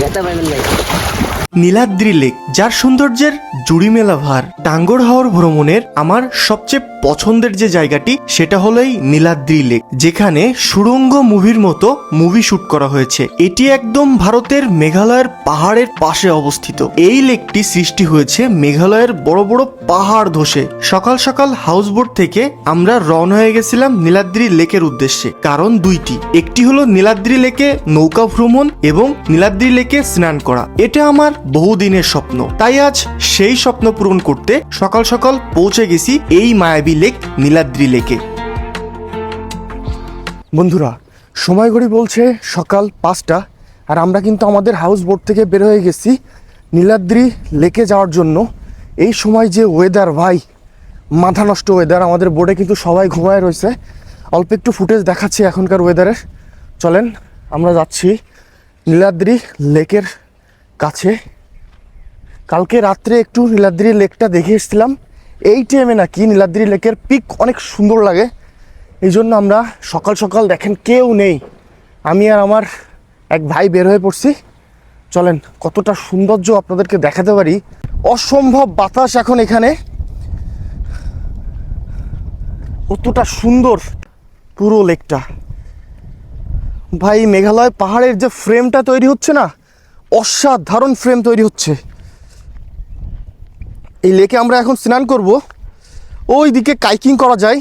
ব্যথা পাইবেন ভাই নীলাদ্রি লেক যার সৌন্দর্যের জুড়ি মেলা ভার টাঙ্গর হাওর ভ্রমণের আমার সবচেয়ে পছন্দের যে জায়গাটি, সেটা হলো এই নীলাদ্রি লেক, যেখানে সুড়ঙ্গ মুভির মতো মুভি শুট করা হয়েছে। এটি একদম ভারতের মেঘালয়ের পাহাড়ের পাশে অবস্থিত। এই লেকটি সৃষ্টি হয়েছে মেঘালয়ের বড় বড় পাহাড় ধসে। সকাল সকাল হাউসবোট থেকে আমরা রওনা হয়ে গেছিলাম নীলাদ্রি লেকের উদ্দেশ্যে। কারণ দুইটি, একটি হলো নীলাদ্রি লেকে নৌকা ভ্রমণ এবং নীলাদ্রি লেকে স্নান করা। এটা আমার বহুদিনের স্বপ্ন। তাই আজ সেই স্বপ্ন পূরণ করতে সকাল সকাল পৌঁছে গেছি এই মায়াবী লেক, নীলাদ্রি লেকে। বন্ধুরা, সময় ঘড়ি বলছে সকাল পাঁচটা, আর আমরা কিন্তু আমাদের হাউস বোট থেকে বের হয়ে গেছি নীলাদ্রি লেকে যাওয়ার জন্য। এই সময় যে ওয়েদার ভাই, মাথা নষ্ট ওয়েদার আমাদের বোর্ডে কিন্তু সবাই ঘুমায় রয়েছে। অল্প একটু ফুটেজ দেখাচ্ছি এখনকার ওয়েদারের চলেন, আমরা যাচ্ছি নীলাদ্রি লেকের কাছে। কালকে রাত্রে একটু নীলাদ্রি লেকটা দেখে এসেছিলাম। এই টাইমে নাকি নীলাদ্রি লেকের পিক অনেক সুন্দর লাগে। এই জন্য আমরা সকাল সকাল দেখেন কেউ নেই। আমি আর আমার এক ভাই বের হয়ে পড়ছি। চলেন, কতটা সৌন্দর্য আপনাদেরকে দেখাতে পারি। অসম্ভব বাতাস এখন এখানে। কতটা সুন্দর পুরো লেকটা। ভাই, মেঘালয় পাহাড়ের যে ফ্রেমটা তৈরি হচ্ছে না, অসাধারণ ফ্রেম তৈরি হচ্ছে। এই লেকে আমরা এখন স্নান করব। ওই দিকে কাইকিং করা যায়।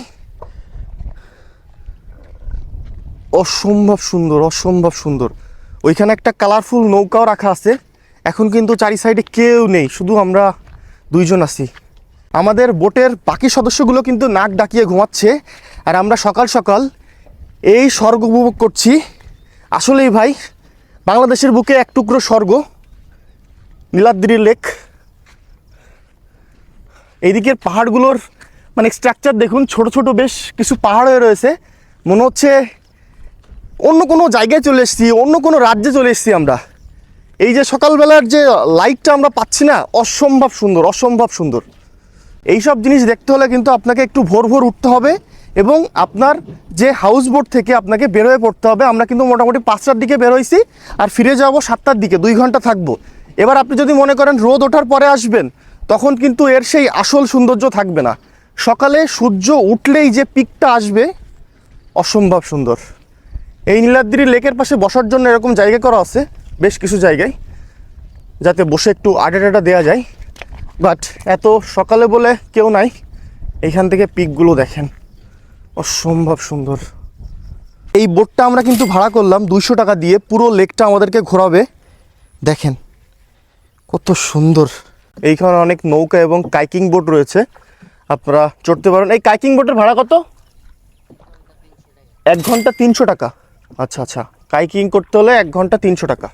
অসম্ভব সুন্দর অসম্ভব সুন্দর। ওইখানে একটা কালারফুল নৌকাও রাখা আছে। এখন কিন্তু চারি সাইডে কেউ নেই, শুধু আমরা দুইজন আছি। আমাদের বোটের বাকি সদস্যগুলো কিন্তু নাক ডাকিয়ে ঘুমাচ্ছে। আর আমরা সকাল সকাল এই স্বর্গ উপভোগ করছি। আসলেই ভাই, বাংলাদেশের বুকে এক টুকরো স্বর্গ, নীলাদ্রি লেক। এইদিকের পাহাড়গুলোর মানে স্ট্রাকচার দেখুন, ছোট ছোট বেশ কিছু পাহাড় হয়ে রয়েছে। মনে হচ্ছে অন্য কোনো জায়গায় চলে এসেছি, অন্য কোনো রাজ্যে চলে এসেছি আমরা। এই যে সকালবেলার যে লাইটটা আমরা পাচ্ছি না, অসম্ভব সুন্দর অসম্ভব সুন্দর। এই সব জিনিস দেখতে হলে কিন্তু আপনাকে একটু ভোর ভোর উঠতে হবে এবং আপনার যে হাউস বোট থেকে আপনাকে বের হয়ে পড়তে হবে, আমরা কিন্তু মোটামুটি পাঁচটার দিকে বের হয়েছি আর ফিরে যাব সাতটার দিকে, দুই ঘণ্টা থাকব। এবার আপনি যদি মনে করেন রোদ ওঠার পরে আসবেন তখন কিন্তু এর সেই আসল সৌন্দর্য থাকবে না। সকালে সূর্য উঠলেই যে পিকটা আসবে, অসম্ভব সুন্দর। এই নীলাদ্রি লেকের পাশে বসার জন্য এরকম জায়গা করা আছে, বেশ কিছু জায়গায়, যাতে বসে একটু আডা টাডা দেওয়া যায়। বাট এত সকালে বলে কেউ নাই, এইখান থেকে পিকগুলো দেখেন, অসম্ভব সুন্দর। এই বোটটা আমরা কিন্তু ভাড়া করলাম দুইশো টাকা দিয়ে, পুরো লেকটা আমাদেরকে ঘোরাবে। দেখেন, কত সুন্দর। এইখানে অনেক নৌকা এবং কাইকিং বোট রয়েছে। আপনারা চড়তে পারেন। এই কাইকিং বোটের ভাড়া কত? এক ঘণ্টা তিনশো টাকা। আচ্ছা আচ্ছা। কাইকিং করতে হলে এক ঘণ্টা তিনশো টাকা।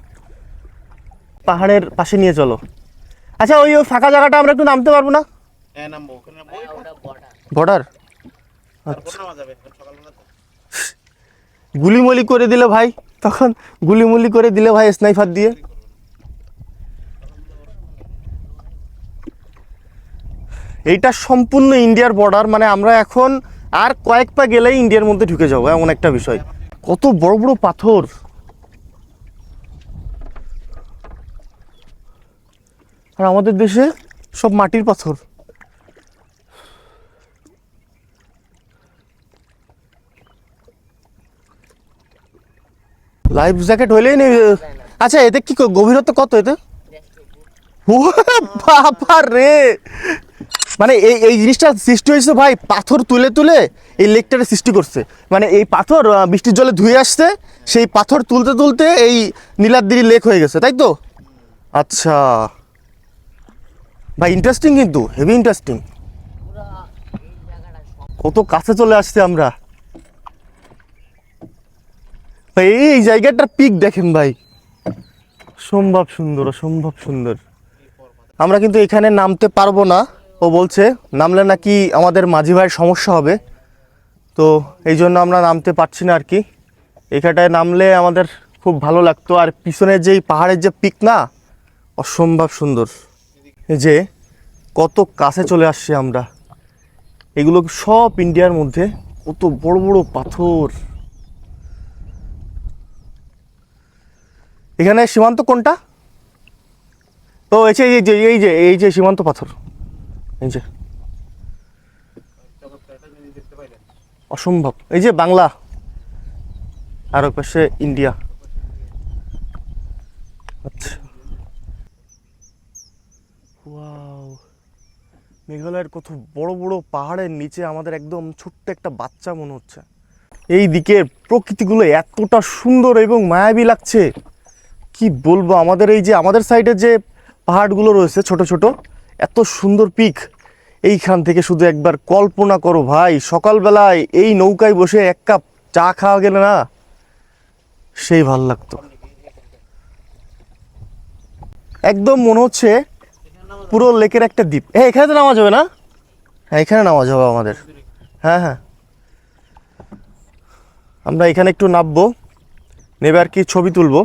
পাহাড়ের পাশে নিয়ে চলো। আচ্ছা ওই ওই ফাঁকা জায়গাটা আমরা একটু নামতে পারব না? হ্যাঁ বর্ডার তো। গুলিমলি করে দিলে ভাই তখন গুলিমুলি করে দিলে ভাই স্নাইফার দিয়ে। এইটা সম্পূর্ণ ইন্ডিয়ার বর্ডার মানে আমরা এখন আর কয়েক পা গেলেই ইন্ডিয়ার মধ্যে ঢুকে যাব এমন একটা বিষয়। কত বড় বড় পাথর! আর আমাদের দেশে সব মাটির পাথর। লাইফ জ্যাকেট হইলেই নেই আচ্ছা এতে কি গভীরতা কত এতে? বাবা রে! মানে এই এই জিনিসটা সৃষ্টি হয়েছে ভাই পাথর তুলে তুলে এই লেকটারে সৃষ্টি করছে। মানে এই পাথর বৃষ্টির জলে ধুয়ে আসছে, সেই পাথর তুলতে তুলতে এই নীলাদ্রি লেক হয়ে গেছে, তাই তো? আচ্ছা। ভাই ইন্টারেস্টিং কিন্তু হেভি ইন্টারেস্টিং কত কাছে চলে আসছে আমরা। ভাই, এই জায়গাটার পিক দেখেন ভাই। সম্ভব সুন্দর, অসম্ভব সুন্দর। আমরা কিন্তু এখানে নামতে পারব না। ও বলছে, নামলে নাকি আমাদের মাঝি ভাইয়ের সমস্যা হবে। তো এই জন্য আমরা নামতে পারছি না আর কি এখানটায় নামলে আমাদের খুব ভালো লাগতো। আর পিছনের যেই পাহাড়ের যে পিক না, অসম্ভব সুন্দর। যে কত কাছে চলে আসছি আমরা। এগুলো সব ইন্ডিয়ার মধ্যে কত বড় বড় পাথর। এখানে সীমান্ত কোনটা? ও যে, এই যে এই যে এই যে সীমান্ত পাথর। এই যে। অসম্ভব। এই যে বাংলা। আর ওই পাশে ইন্ডিয়া। আচ্ছা। মেঘালয়ের কত বড় বড় পাহাড়ের নিচে আমাদের একদম ছোট্ট একটা বাচ্চা মনে হচ্ছে। এই দিকের প্রকৃতিগুলো এতটা সুন্দর এবং মায়াবী লাগছে। কি বলব? আমাদের এই যে, আমাদের সাইডে যে পাহাড়গুলো রয়েছে ছোট ছোট এত সুন্দর পিক। এইখান থেকে শুধু একবার কল্পনা করো ভাই, সকালবেলায় এই নৌকায় বসে এক কাপ চা খাওয়া গেলে না, সেই ভালো লাগতো। একদম মনে হচ্ছে পুরো লেকের একটা দ্বীপ। হ্যাঁ এখানে তো নামা যাবে না? হ্যাঁ এখানে নামা যাবে আমাদের। হ্যাঁ হ্যাঁ। আমরা এখানে একটু নামবো, নেবে আর কি ছবি তুলবো।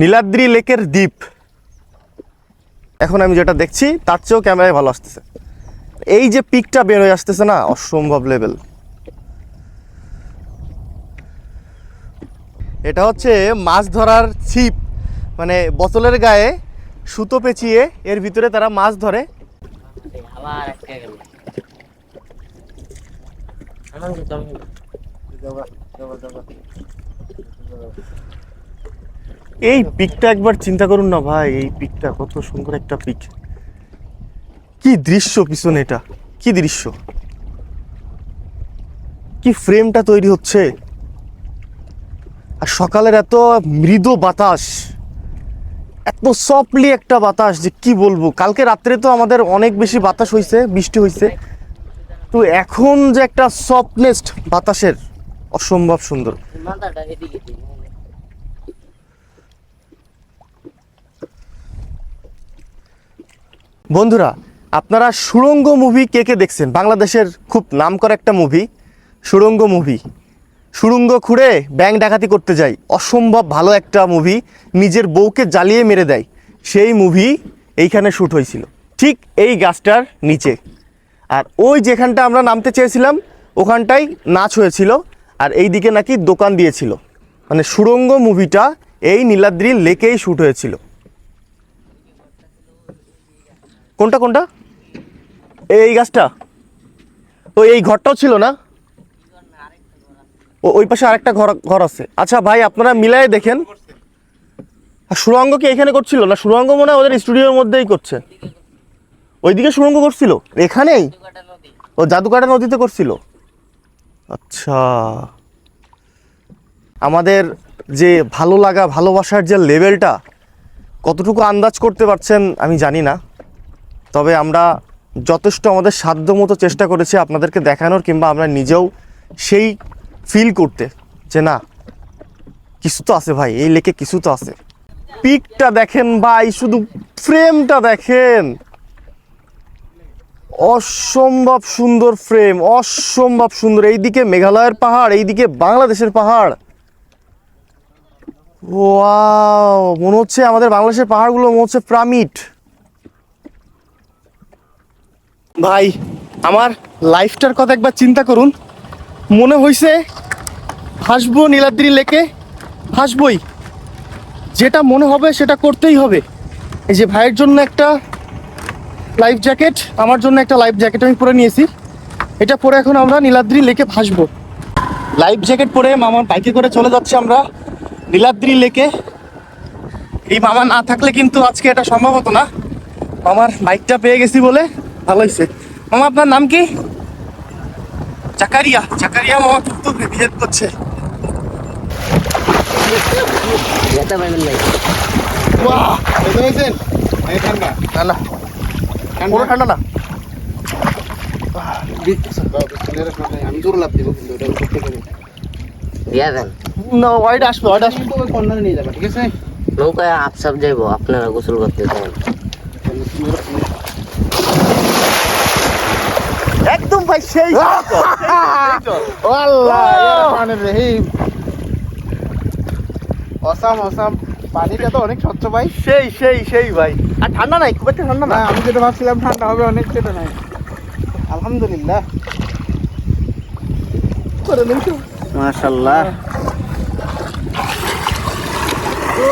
নীলাদ্রি লেকের দ্বীপ। এখন আমি যেটা দেখছি, তার চেয়েও ক্যামেরায় ভালো আসতেছে। এই যে পিকটা বের হয়ে আসতেছে না, অসম্ভব লেভেল এটা হচ্ছে মাছ ধরার ছিপ। মানে বোতলের গায়ে সুতো পেঁচিয়ে এর ভিতরে তারা মাছ ধরে। আবার আটকে গেল আনন্দ তুমি এই পিকটা একবার চিন্তা করুন না ভাই, এই পিকটা কত সুন্দর একটা পিক। কি দৃশ্য পিছনে এটা, কি দৃশ্য? কি ফ্রেমটা তৈরি হচ্ছে? আর সকালের এত মৃদু বাতাস, এত সফটলি একটা বাতাস যে কি বলব? কালকে রাত্রে তো আমাদের অনেক বেশি বাতাস হয়েছে বৃষ্টি হয়েছে তো এখন যে একটা সফটনেস বাতাসের, অসম্ভব সুন্দর মাথাটা এদিকে দিই। বন্ধুরা, আপনারা সুড়ঙ্গ মুভি কে কে দেখছেন? বাংলাদেশের খুব নামকরা একটা মুভি সুড়ঙ্গ মুভি সুড়ঙ্গ খুঁড়ে ব্যাংক ডাকাতি করতে যায়। অসম্ভব ভালো একটা মুভি নিজের বউকে জ্বালিয়ে মেরে দেয়। সেই মুভি এইখানে শ্যুট হয়েছিল। ঠিক এই গাছটার নিচে। আর ওই যেখানটা আমরা নামতে চেয়েছিলাম, ওখানটাই নাচ হয়েছিল আর এই দিকে নাকি দোকান দিয়েছিল। মানে সুড়ঙ্গ মুভিটা এই নীলাদ্রি লেকেই শ্যুট হয়েছিল। কোনটা কোনটা? এই গাছটা। তো এই ঘরটাও ছিল না? ও, ওই পাশে আরেকটা ঘর ঘর আছে। আচ্ছা ভাই, আপনারা মিলাই দেখেন। সুরঙ্গ কি এখানে করছিল? না, সুরঙ্গ মনে হয় ওদের স্টুডিওর মধ্যেই করছে। ওইদিকে সুরঙ্গ করছিল? এখানেই? ও, জাদুকাটা নদীতে করছিল? আচ্ছা। আমাদের যে ভালো লাগা, ভালোবাসার যে লেভেলটা, কতটুকু আন্দাজ করতে পারছেন আমি জানি না। তবে আমরা যথেষ্ট আমাদের সাধ্য মতো চেষ্টা করেছি আপনাদেরকে দেখানোর কিংবা আমরা নিজেও সেই ফিল করতে যে না, কিছু তো আছে ভাই, এই লেকে কিছু তো আছে। পিকটা দেখেন ভাই, শুধু ফ্রেমটা দেখেন। অসম্ভব সুন্দর ফ্রেম অসম্ভব সুন্দর। এইদিকে মেঘালয়ের পাহাড়, এইদিকে বাংলাদেশের পাহাড়। ওয়াও, মনে হচ্ছে আমাদের বাংলাদেশের পাহাড়গুলো মনে হচ্ছে প্রামিড। ভাই, আমার লাইফটার কথা একবার চিন্তা করুন। মনে হয়েছে হাসবো নীলাদ্রি লেকে, হাসবই। যেটা মনে হবে সেটা করতেই হবে। এই যে ভাইয়ের জন্য একটা লাইফ জ্যাকেট আমার জন্য একটা লাইফ জ্যাকেট আমি পরে নিয়েছি। এটা পরে এখন আমরা নীলাদ্রি লেকে ভাসবো। লাইফ জ্যাকেট পরে মামার বাইকে করে চলে যাচ্ছি আমরা নীলাদ্রি লেকে। এই মামা না থাকলে কিন্তু আজকে এটা সম্ভব হতো না। মামার বাইকটা পেয়ে গেছি বলে ভালো হয়েছে। মামা আপনার নাম কি? চাকারিয়া চাকারিয়া মামা কিন্তু হেল্প করছে। ঠান্ডা না আমি লাভ দিব কিন্তু এটা করতে পারি দিয়া দেন না ওয়াইড আসবে ওয়াইড আসবে। তো ওই কর্নারে নিয়ে যাবে ঠিক আছে নৌকায় আপসাপ যাইবো আপনারা গোসল করতে যাবেন। ভাই সেই অসাম অসাম পানিটা তো অনেক স্বচ্ছ ভাই। সেই সেই সেই ভাই। আর ঠান্ডা নাই? খুব একটা ঠান্ডা না? আমি যেটা ভাবছিলাম ঠান্ডা হবে অনেক সেটা নাই। আলহামদুলিল্লাহ। করে নিন তো। মাশাল্লাহ। ও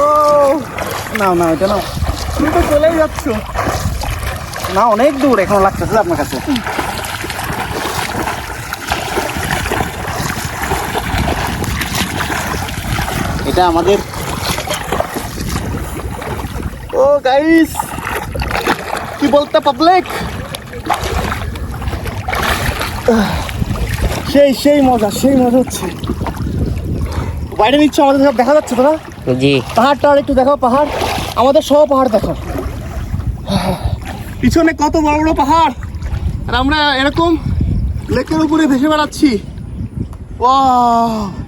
না না এটা না তুমি তো চলেই যাচ্ছ। না অনেক দূর এখনও লাগতেছে আপনার কাছে। এটা আমাদের। ও গাইস কি বলতে পাবলিক সেই সেই মজা সেই মজা হচ্ছে। বাইরে নিচ্ছে আমাদের সব দেখা যাচ্ছে তোরা? জি। পাহাড়টা আর একটু দেখাও পাহাড়। আমাদের সব পাহাড় দেখো। পিছনে কত বড় বড় পাহাড়? আর আমরা এরকম লেকের উপরে ভেসে বেড়াচ্ছি। Wow!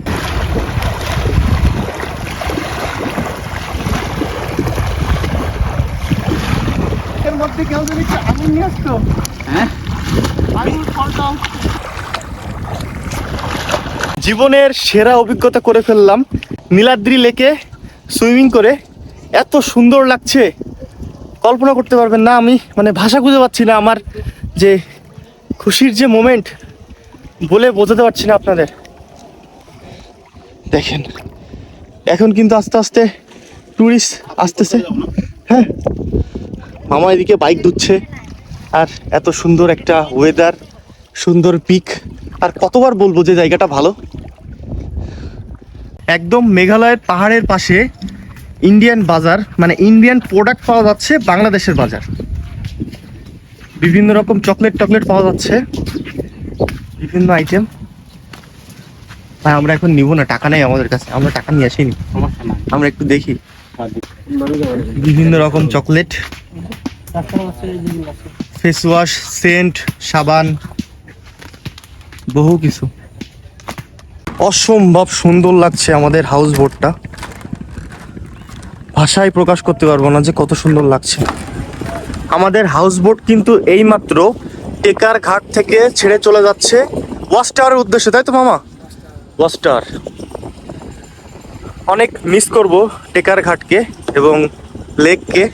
কেউ যদি একটু আগুন নিয়ে আসতো? হ্যাঁ? আগুন ফলটাও জীবনের সেরা অভিজ্ঞতা করে ফেললাম নীলাদ্রি লেকে সুইমিং করে। এত সুন্দর লাগছে। কল্পনা করতে পারবেন না আমি মানে ভাষা খুঁজে পাচ্ছি না আমার যে খুশির যে মোমেন্ট বলে বোঝাতে পারছি না আপনাদের। দেখেন এখন কিন্তু আস্তে আস্তে টুরিস্ট আসতেছে। হ্যাঁ? মামা এদিকে বাইক ধুচ্ছে। আর এত সুন্দর একটা ওয়েদার সুন্দর পিক আর কতবার বলব যে জায়গাটা ভালো? একদম মেঘালয়ের পাহাড়ের পাশে ইন্ডিয়ান বাজার মানে ইন্ডিয়ান প্রোডাক্ট পাওয়া যাচ্ছে বাংলাদেশের বাজার। বিভিন্ন রকম চকলেট টকলেট পাওয়া যাচ্ছে বিভিন্ন আইটেম ভাই আমরা এখন নিব না টাকা নেই আমাদের কাছে। আমরা টাকা নিয়ে আসিনি। আমরা একটু দেখি। বিভিন্ন রকম চকলেট ফেস ওয়াশ সেন্ট সাবান, বহু কিছু। অসম্ভব সুন্দর লাগছে আমাদের হাউস বোটটা ভাষায় প্রকাশ করতে পারব না যে কত সুন্দর লাগছে। আমাদের হাউস বোট কিন্তু এইমাত্র টেকার ঘাট থেকে ছেড়ে চলে যাচ্ছে। ওয়াস্টারের উদ্দেশ্যে, তাই তো মামা? ওয়াস্টার অনেক মিস করব টেকার ঘাটকে এবং লেককে